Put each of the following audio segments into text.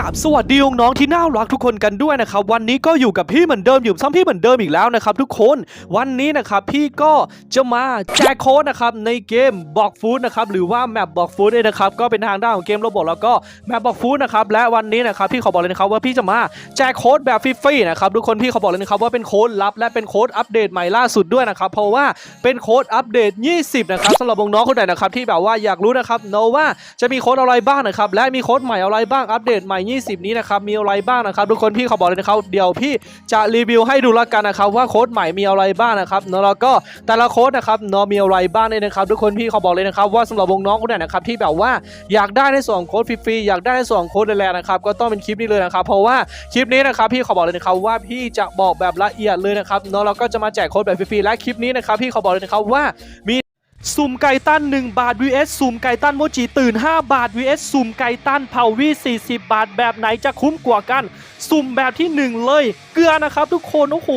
กับสวัสดีน้องๆที่น่ารักทุกคนกันด้วยนะครับวันนี้ก็อยู่กับพี่เหมือนเดิมอยู่ซ้ำพี่เหมือนเดิมอีกแล้วนะครับทุกคนวันนี้นะครับพี่ก็จะมาแจกโค้ดนะครับในเกมบอกฟู้ดนะครับหรือว่าแมปบอกฟู้ดด้วยนะครับก็เป็นทางด้านของเกมโรบอทแล้วก็แมปบอกฟู้ดนะครับและวันนี้นะครับพี่ขอบอกเลยนะครับว่าพี่จะมาแจกโค้ดแบบฟรีๆนะครับทุกคนพี่ขอบอกเลยนะครับว่าเป็นโค้ดลับและเป็นโค้ดอัปเดตใหม่ล่าสุดด้วยนะครับเพราะว่าเป็นโค้ดอัปเดต 20 นะครับสำหรับน้องๆคนไหนนะครับที่แบบว่าอยากรู้นะครับโนว่าจะมีโค้ดอะไรบ้างนะครับและมีโค้ดใหม่อะไรบ้างอัปเดตใหม่20 นี้นะครับมีอะไรบ้างนะครับทุกคนพี่เขอบอกเลยนะครับเดี๋ยวพี่จะรีวิวให้ดูละกันนะครับว่าโค้ดใหม่มีอะไรบ้างนะครับเนอะแล้วก็แต่ละโค้ดนะครับเนอะมีอะไรบ้างเนี่ยนะครับทุกคนพี่เขอบอกเลยนะครับว่าสำหรับวงน้องคนไหนนะครับที่แบบว่าอยากได้ในส่วนของโค้ดฟรีๆอยากได้ในส่วนของโค้ดแรงๆนะครับก็ต้องเป็นคลิปนี้เลยนะครับเพราะว่าคลิปนี้นะครับพี่เขอบอกเลยนะครับว่าพี่จะบอกแบบละเอียดเลยนะครับเนอะแล้วก็จะมาแจกโค้ดแบบฟรีๆและคลิปนี้นะครับพี่เขอบอกเลยนะครับว่ามี ซูมไก่ตั้น1 บาท vs ซูมไก่ตั้นโมจิตื่น 5 บาท vs ซูมไก่ตั้นเผาวี40 บาทแบบไหนจะคุ้มกว่ากัน สุ่มแบบที่ 1 เลย เกลือนะครับทุกคนโอ้โห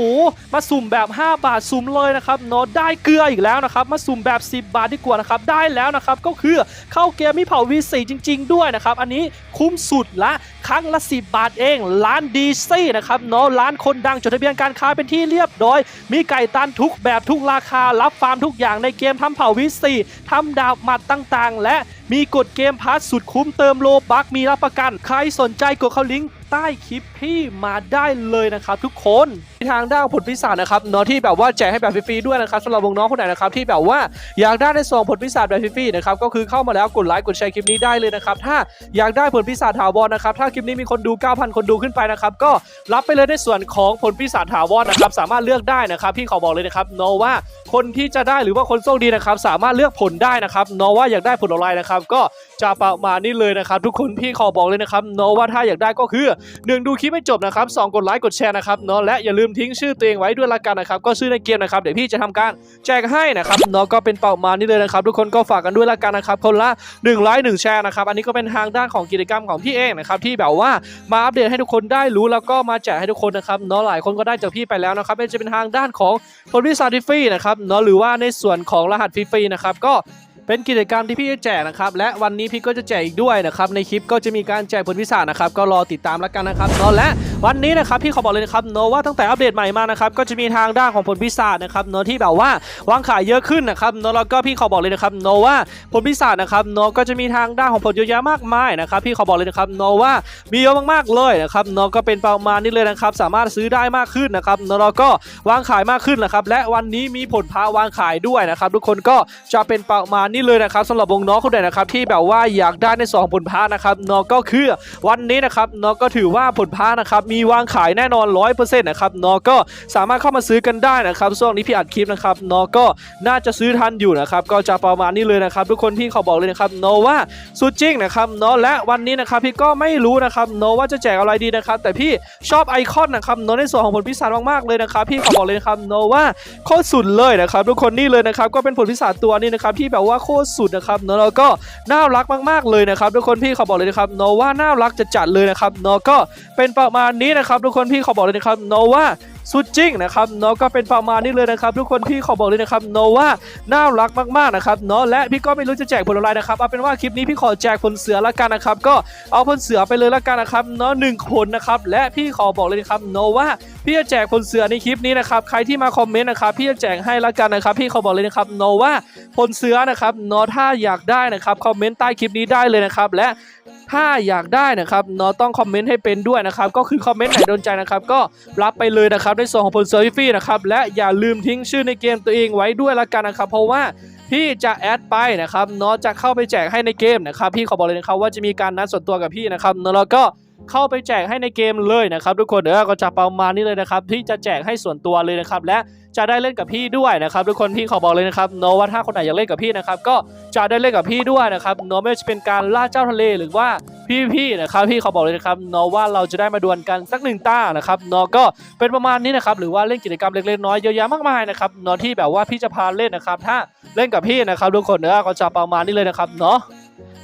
มาสุ่มแบบ 5 บาทสุ่มเลยนะครับเนาะได้เกลืออีกแล้วนะครับมาสุ่มแบบ 10 บาทดีกว่านะครับได้แล้วนะครับก็คือเข้าเกมมีเผาวี4จริง ๆ ด้วยนะครับอันนี้คุ้มสุดละครั้งละ 10 บาทเองร้านดีซี่นะครับเนาะร้านคนดังจดทะเบียนการค้าเป็นที่เรียบร้อย มีไก่ตันทุกแบบทุกราคารับฟาร์มทุกอย่างในเกมทำเผาวิสีทำดาบหมัดต่างๆ และมีกดเกมพาสสุดคุ้มเติมโลบักมีรับประกัน ใครสนใจกดเข้าลิงก์ ใต้คลิปพี่มาได้เลยนะครับทุกคนทางด้านผลพิศาจนะครับเนาะที่แบบว่าแจกให้แบบฟรีๆด้วยนะครับสำหรับวงน้องคนไหนนะครับที่แบบว่าอยากได้ในส่งผลพิศาจแบบฟรีๆนะครับก็คือเข้ามาแล้วกดไลค์กดแชร์คลิปนี้ได้เลยนะครับถ้าอยากได้ผลพิศาจถาวรนะครับถ้าคลิปนี้มีคนดู 9,000 คนดูขึ้นไปนะครับก็รับไปเลยในส่วนของผลพิศาจถาวรนะครับสามารถเลือกได้นะครับพี่ขอบอกเลยนะครับเนาะว่าคนที่จะได้หรือว่าคนโชคดีนะครับสามารถเลือกผลได้นะครับเนาะว่าอยากได้ผลอะไรนะครับก็จะประมาณนี้เลยนะครับทุกคนพี่ขอบอกเลยนะครับเนาะว่าถ้าอยากได้ก็คือหนึ่งดูคลิปให้จบนะครับสองกดไลค์กดแชร์นะครับเนาะและอย่าลืมทิ้งชื่อตัวเองไว้ด้วยละกันนะครับก็ชื่อในเกมนะครับเดี๋ยวพี่จะทำการแจกให้นะครับเนาะก็เป็นเป้ามานี่เลยนะครับทุกคนก็ฝากกันด้วยละกันนะครับคนละ1ไลค์1แชร์นะครับอันนี้ก็เป็นทางด้านของกิจกรรมของพี่เองนะครับที่แบบว่ามาอัปเดตให้ทุกคนได้รู้แล้วก็มาแจกให้ทุกคนนะครับเนาะหลายคนก็ได้จากพี่ไปแล้วนะครับไม่ว่าจะเป็นทางด้านของผลวิสาฟรีนะครับเนาะหรือว่าในส่วนของรหัสฟรีๆนะครับก็ เป็นกิจกรรมที่พี่จะแจกนะครับและวันนี้พี่ก็จะแจกอีกด้วยนะครับในคลิปก็จะมีการแจกผลพิศานะครับก็รอติดตามแล้วกันนะครับเนและวันนี้นะครับพี่ขอบอกเลยนะครับเนว่าตั้งแต่อัปเดตใหม่มานะครับก็จะมีทางด้านของผลพิศานะครับเนที่แบบว่าวางขายเยอะขึ้นนะครับเนแล้วก็พี่ขอบอกเลยนะครับเนว่าผลพิศานะครับเนก็จะมีทางด้านของผลเยอะแยะมากมายนะครับพี่ขอบอกเลยนะครับเนว่ามีเยอะมากๆเลยนะครับเนก็เป็นประมาณนี้เลยนะครับสามารถซื้อได้มากขึ้นนะครับเนแล้วก็วางขายมากขึ้นนะครับและวันนี้มีผลพาวางขายด้วยนะครับทุกคนก็จะเป็นประมาณนี้เลยนะครับสำหรับวงน้องคนไหนนะครับที่แบบว่าอยากได้ในสองผลพานะครับเนาะก็คือวันนี้นะครับเนาะก็ถือว่าผลพานะครับมีวางขายแน่นอน 100%นะครับเนาะก็สามารถเข้ามาซื้อกันได้นะครับช่วงนี้พี่อัดคลิปนะครับเนาะก็น่าจะซื้อทันอยู่นะครับก็จะประมาณนี้เลยนะครับทุกคนพี่ขอบอกเลยนะครับเนาะว่าสุดจริงนะครับเนาะและวันนี้นะครับพี่ก็ไม่รู้นะครับเนาะว่าจะแจกอะไรดีนะครับแต่พี่ชอบไอคอนนะครับเนาะในส่วนของผลพิศาจมากๆเลยนะครับพี่ขอบอกเลยนะครับเนาะว่าโคตรสุดเลยนะครับทุกคนนี่เลยนะครับก็เป็นผลพิศาจตัวนี้นะครับที่แบบว่าโคตรสุดนะครับเนาะแล้วก็น่ารักมากๆเลยนะครับ ทุกคนพี่ขอบอกเลยนะครับเนาะว่าน่ารักจะจัดเลยนะครับเนาะก็เป็นประมาณนี้นะครับ ทุกคนพี่ขอบอกเลยนะครับเนาะว่า สุดจริงนะครับเนาะก็เป็นประมาณนี้เลยนะครับ ทุกคนพี่ขอบอกเลยนะครับเนาะว่าน่ารักมากๆนะครับเนาะและพี่ก็ไม่รู้จะแจกผลอะไรนะครับเอาเป็นว่าคลิปนี้พี่ขอแจกผลเสือละกันนะครับ ก็เอาผลเสือไปเลยละกันนะครับเนาะหนึ่งผลนะครับและพี่ขอบอกเลยนะครับเนาะว่าพี่จะแจกผลเสือในคลิปนี้นะครับใครที่มาคอมเมนต์นะครับพี่จะแจกให้ละกันนะครับ พี่ขอบอกเลยนะครับเนาะว่าผลเสือนะครับเนาะถ้าอยากได้นะครับคอมเมนต์ใต้คลิปนี้ได้เลยนะครับและ ถ้าอยากได้นะครับเนาะต้องคอมเมนต์ให้เป็นด้วยนะครับก็คือคอมเมนต์ไหนโดนใจนะครับก็รับไปเลยนะครับในส่วนของผลเซอร์ฟี่นะครับและอย่าลืมทิ้งชื่อในเกมตัวเองไว้ด้วยละกันนะครับ เพราะว่าพี่จะแอดไปนะครับเนาะจะเข้าไปแจกให้ในเกมนะครับพี่ขอบอกเลยนะครับว่าจะมีการนัดส่วนตัวกับพี่นะครับเนาะแล้วก็ เข้าไปแจกให้ในเกมเลยนะครับทุกคนเออก็จะประมาณนี้เลยนะครับที่จะแจกให้ส่วนตัวเลยนะครับและจะได้เล่นกับพี่ด้วยนะครับทุกคนพี่ขอบอกเลยนะครับเนาะว่าถ้าคนไหนอยากเล่นกับพี่นะครับก็จะได้เล่นกับพี่ด้วยนะครับเนาะไม่ว่าจะเป็นการล่าเจ้าทะเลหรือว่าพี่ๆนะครับพี่ขาบอกเลยนะครับเนาะว่าเราจะได้มาดวลกันสักหนึ่งต้านะครับเนาะก็เป็นประมาณนี้นะครับหรือว่าเล่นกิจกรรมเล็กๆน้อยๆเยอะแยะมากมายนะครับเนาะที่แบบว่าพี่จะพาเล่นนะครับถ้าเล่นกับพี่นะครับทุกคนเนอะก็จะประมาณนี้เลยนะครับเนาะ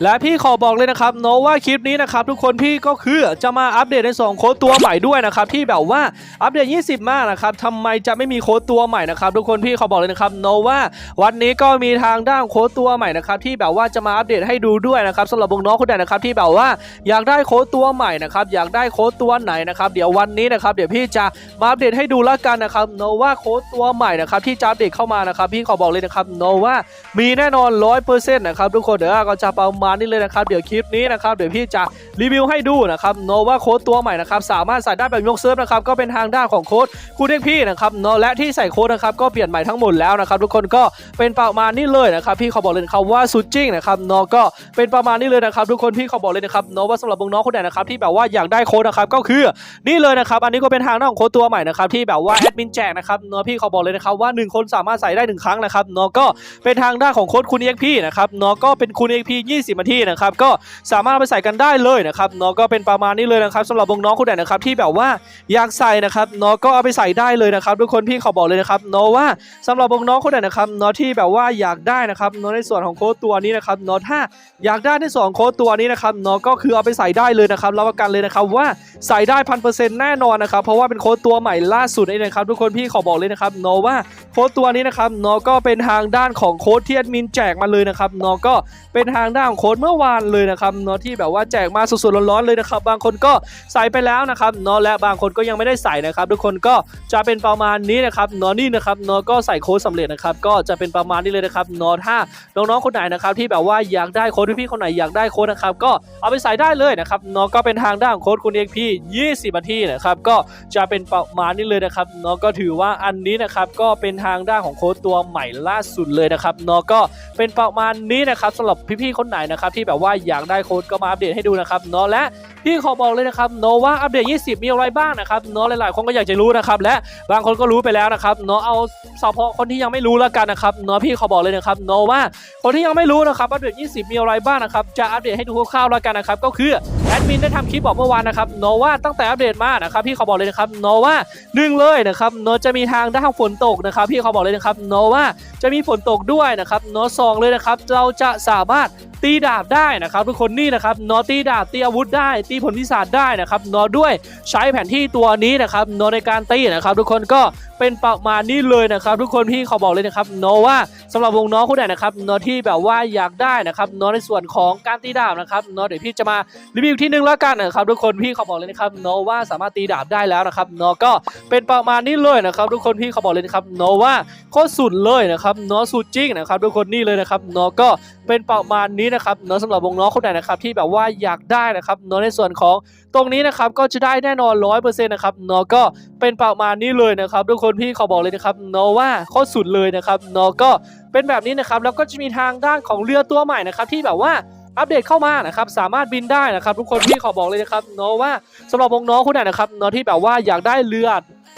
และพี่ขอบอกเลยนะครับเนาะว่าคลิปนี้นะครับทุกคนพี่ก็คือจะมาอัปเดตในสองโค้ดตัวใหม่ด้วยนะครับที่แบบว่าอัปเดต 20 มากนะครับทำไมจะไม่มีโค้ดตัวใหม่นะครับทุกคนพี่ขอบอกเลยนะครับเนาะว่าวันนี้ก็มีทางด้านโค้ดตัวใหม่นะครับที่แบบว่าจะมาอัปเดตให้ดูด้วยนะครับสำหรับน้องคนใดนะครับที่แบบว่าอยากได้โค้ดตัวใหม่นะครับอยากได้โค้ดตัวไหนนะครับเดี๋ยววันนี้นะครับเดี๋ยวพี่จะมาอัปเดตให้ดูแล้วกันนะครับเนาะว่าโค้ดตัวใหม่นะครับที่จะอัปเดตเข้ามานะครับพี่ขอบอกเลยนะครับเนาะว่ามีแน่นอน 100%นะครับทุกคนเดี๋ยวก็จะประมาณนี้เลยนะครับ เดี๋ยวคลิปนี้นะครับเดี๋ยวพี่จะรีวิวให้ดูนะครับเนว่าโค้ดตัวใหม่นะครับสามารถใส่ได้แบบยกเซิร์ฟนะครับก็เป็นทางด้านของโค้ดคูเด็กพี่นะครับเนและที่ใส่โค้ดนะครับก็เปลี่ยนใหม่ทั้งหมดแล้วนะครับทุกคนก็เป็นประมาณนี้เลยนะครับพี่ขอบอกเลยครับว่าสุดจริงนะครับเนก็เป็นประมาณนี้เลยนะครับทุกคนพี่ขอบอกเลยนะครับเนว่าสำหรับน้องคนไหนนะครับที่แบบว่าอยากได้โค้ดนะครับก็คือนี่เลยนะครับอันนี้ก็เป็นทางด้านของโค้ดตัวใหม่นะครับที่แบบว่าแอดมินแจกนะครับเนาะพี่เขาบอกเลยนะครับว่า 1 คนสามารถใส่ได้ 1 ครั้งนะครับเนาะก็เป็นทางด้านของโค้ดคุณเอ็กพี่นะครับเนาะก็เป็นคุณเอ็กพี่20นาทีนะครับก็สามารถเอาไปใส่กันได้เลยนะครับเนาะก็เป็นประมาณนี้เลยนะครับสำหรับน้องคนไหนนะครับที่แบบว่าอยากใส่นะครับเนาะก็เอาไปใส่ได้เลยนะครับทุกคนพี่ขาบอกเลยนะครับเนาะว่าสำหรับน้องคนไหนนะครับเนาะที่แบบว่าอยากได้นะครับเนาะในส่วนของโค้ดตัวนี้นะครับเนาะถ้าอยากได้ในส่วนของโค้ดตัวนี้นะครับเนาะก็คือเอาไปใส่ได้เลยนะครับรับประกันเลยนะครับว่าใส่ได้พันเปอร์เซ็นต์แน่นอนนะครับเพราะว่าเป็นโค้ดตัวใหม่ล่าสุดนี่นะครับทุกคนพี่ขอบอกเลยนะครับเนาะว่าโค้ดตัวนี้นะครับเนาะก็เป็นทางด้านของโค้ดที่แอดมินแจกมาเลยนะครับเนาะก็เป็นทางด้านของโค้ดเมื่อวานเลยนะครับเนาะที่แบบว่าแจกมาสดๆร้อนๆเลยนะครับ บางคนก็ใส่ไปแล้วนะครับเนาะและบางคนก็ยังไม่ได้ใส่นะครับ ทุกคนก็จะเป็นประมาณนี้นะครับเนาะนี่นะครับเนาะก็ใส่โค้ดสำเร็จนะครับ ก็จะเป็นประมาณนี้เลยนะครับเนาะถ้าน้องๆคนไหนนะครับที่แบบว่าอยากได้โค้ดพี่ๆคนไหนอยากได้โค้ดนะครับก็เอาไปใส่ได้เลยนะครับเนาะก็เป็นทางด้านของโค้ดคุณเอกพี่ 20นาทีนะครับก็จะเป็นประมาณนี้เลยนะครับเนาะก็ถือว่าอันนี้นะครับก็เป็นทางด้านของโค้ดตัวใหม่ล่าสุดเลยนะครับเนาะก็เป็นประมาณนี้นะครับสำหรับพี่ๆคนไหนนะครับที่แบบว่าอยากได้โค้ดก็มาอัปเดตให้ดูนะครับเนาะและ พี่ขอบอกเลยนะครับเนาะว่าอัปเดต 20 มีอะไรบ้างนะครับเนาะหลายๆ คนก็อยากจะรู้นะครับและบางคนก็รู้ไปแล้วนะครับเนาะเอาเฉพาะคนที่ยังไม่รู้แล้วกันนะครับเนาะพี่ขอบอกเลยนะครับเนาะว่าคนที่ยังไม่รู้นะครับอัปเดต 20 มีอะไรบ้างนะครับจะอัปเดตให้ดูคร่าวๆแล้วกันนะครับก็คือแอดมินได้ทำคลิปบอกเมื่อวานนะครับโนว่าตั้งแต่อัปเดตมานะครับพี่ขาบอกเลยนะครับโนว่าหนึ่งเลยนะครับโนาะจะมีทางด้านฝนตกนะครับพี่ขาบอกเลยนะครับโนว่าจะมีฝนตกด้วยนะครับโนาะสองเลยนะครับเราจะสามารถตีดาบได้นะครับทุกคนนี่นะครับโนตีดาบตีอาวุธได้ตีผลพิศาจได้นะครับนอด้วยใช้แผนที่ตัวนี้นะครับนอในการตีนะครับทุกคนก็ เป็นประมาณนี้เลยนะครับทุกคนพี่เขาบอกเลยนะครับโนว่าสำหรับวงน้องคนไหนนะครับเนาะที่แบบว่าอยากได้นะครับเนาะในส่วนของการตีดาบนะครับเนาะเดี๋ยวพี่จะมารีวิวที่หนึ่งแล้วกันนะครับทุกคนพี่เขาบอกเลยนะครับเนาะว่าสามารถตีดาบได้แล้วนะครับเนาะก็เป็นประมาณนี้เลยนะครับทุกคนพี่เขาบอกเลยนะครับเนาะว่าโคตรสุดเลยนะครับเนาะสุดจริงนะครับทุกคนนี่เลยนะครับเนาะก็เป็นประมาณนี้นะครับเนาะสำหรับวงน้องคนไหนนะครับที่แบบว่าอยากได้นะครับเนาะในส่วนของตรงนี้นะครับก็จะได้แน่นอนร้อยเปอร์เซ็นต์นะครับเนาะก็เป็นประมาณนี้เลยนะครับทุกคนพี่ขอบอกเลยนะครับเนาะว่าโคตรสุดเลยนะครับเนาะก็เป็นแบบนี้นะครับแล้วก็จะมีทางด้านของเรือตัวใหม่นะครับที่แบบว่าอัปเดตเข้ามานะครับสามารถบินได้นะครับทุกคนพี่ขอบอกเลยนะครับเนาะว่าสำหรับวงน้องคุณไหนนะครับเนาะที่แบบว่าอยากได้เรือ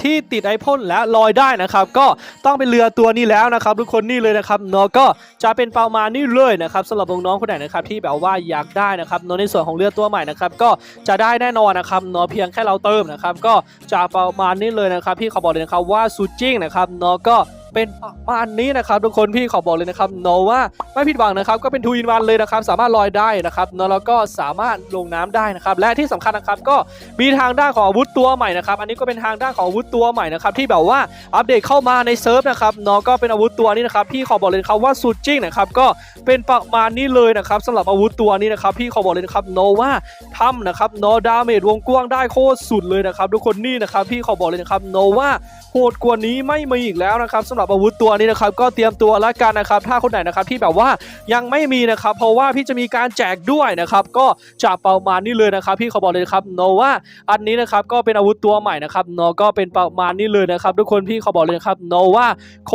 ที่ติดไอพ่นและลอยได้นะครับ ก็ต้องเป็นเรือตัวนี้แล้วนะครับ ทุกคนนี่เลยนะครับเนาะก็จะเป็นประมาณนี้เลยนะครับสำหรับน้องคนไหนนะครับที่แบบว่าอยากได้นะครับเนาะในส่วนของเรือตัวใหม่นะครับก็จะได้แน่นอนนะครับเนาะเพียงแค่เราเติมนะครับ ก็จะประมาณนี้เลยนะครับพี่ขอบอกเลยนะครับว่าซูจิ้งนะครับเนาะก็ เป็นประมาณนี้นะครับทุกคนพี่ขอบอกเลยนะครับโนว่าไม่ผิดหวังนะครับก็เป็นทูอินวันเลยนะครับสามารถลอยได้นะครับเนอะแล้วก็สามารถลงน้ำได้นะครับและที่สำคัญนะครับก็มีทางด้านของอาวุธตัวใหม่นะครับอันนี้ก็เป็นทางด้านของอาวุธตัวใหม่นะครับที่แบบว่าอัปเดตเข้ามาในเซิร์ฟนะครับเนอะก็เป็นอาวุธตัวนี้นะครับพี่ขอบอกเลยครับว่าสุดจริงนะครับก็เป็นประมาณนี้เลยนะครับสำหรับอาวุธตัวนี้นะครับพี่ขอบอกเลยนะครับโนว่าทำนะครับโนดาเมจวงกว้างได้โคตรสุดเลยนะครับทุกคนนี่นะครับพี่ขอบอกเลยนะครับโนว่าโหดกว่านี้ไม่มีอีกแล้วนะครับสำหรับอาวุธตัวนี้นะครับก็เตรียมตัวแล้วกันนะครับถ้าคนไหนนะครับที่แบบว่ายังไม่มีนะครับเพราะว่าพี่จะมีการแจกด้วยนะครับก็จะประมาณนี้เลยนะครับพี่เขาบอกเลยครับโนว่าอันนี้นะครับก็เป็นอาวุธตัวใหม่นะครับโนก็เป็นประมาณนี้เลยนะครับทุกคนพี่เขาบอกเลยครับโนว่าโค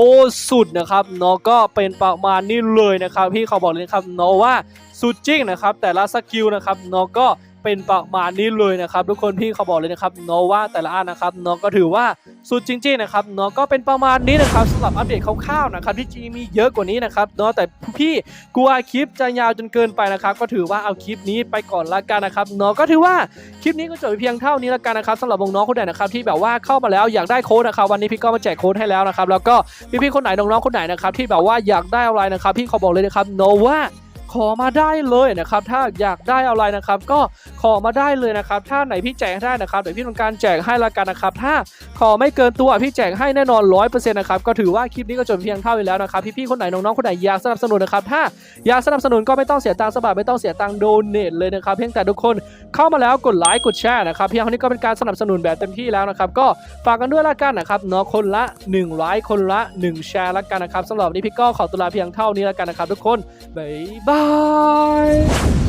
สุดนะครับโนก็เป็นประมาณนี้เลยนะครับพี่เขาบอกเลยครับโนว่าสุดจริงนะครับแต่ละสกิลนะครับโนก็ เป็นประมาณนี้เลยนะครับ ทุกคนพี่เขาบอกเลยนะครับเนาะว่าแต่ละอันนะครับเนาะก็ถือว่าสุดจริงๆนะครับเนาะก็เป็นประมาณนี้นะครับสำหรับอัปเดตคร่าวๆนะครับที่จริงมีเยอะกว่านี้นะครับเนาะแต่พี่กลัวคลิปจะยาวจนเกินไปนะครับ ก็ถือว่าเอาคลิปนี้ไปก่อนละกันนะครับเนาะก็ถือว่าคลิปนี้ก็จบเพียงเท่านี้ละกันนะครับสำหรับน้องคนไหนนะครับที่แบบว่าเข้ามาแล้วอยากได้โค้ดนะครับวันนี้พี่ก็มาแจกโค้ดให้แล้วนะครับแล้วก็พี่ๆคนไหนน้องๆคนไหนนะครับที่แบบว่าอยากได้อะไรนะครับพี่เขาบอกเลยนะครับเนว่า ขอมาได้เลยนะครับถ้าอยากได้อะไรนะครับ ก็ขอมาได้เลยนะครับถ้าไหนพี่แจกได้นะครับเดี๋ยวพี่ทำการแจกให้ละกันนะครับ ถ้าขอไม่เกินตัวพี่แจกให้แน่นอนร้อยเปอร์เซ็นต์นะครับก็ถือว่าคลิปนี้ก็จบเพียงเท่านี้แล้วนะครับพี่ๆคนไหนน้องๆคนไหนอยากสนับสนุนนะครับถ้าอยากสนับสนุนก็ไม่ต้องเสียตังค์สบาทไม่ต้องเสียตังค์โดเนทเลยนะครับเพียงแต่ทุกคนเข้ามาแล้วกดไลค์กดแชร์นะครับเพียงเท่านี้ก็เป็นการสนับสนุนแบบเต็มที่แล้วนะครับก็ฝากกันด้วยละกันนะครับเนาะคนละ1ไลค์คนละ 1 แชร์ละกันนะครับสำหรับวันนี้พี่ก็ขอตัวลาเพียงเท่านี้ละกันนะครับทุกคนบ๊ายบาย Bye.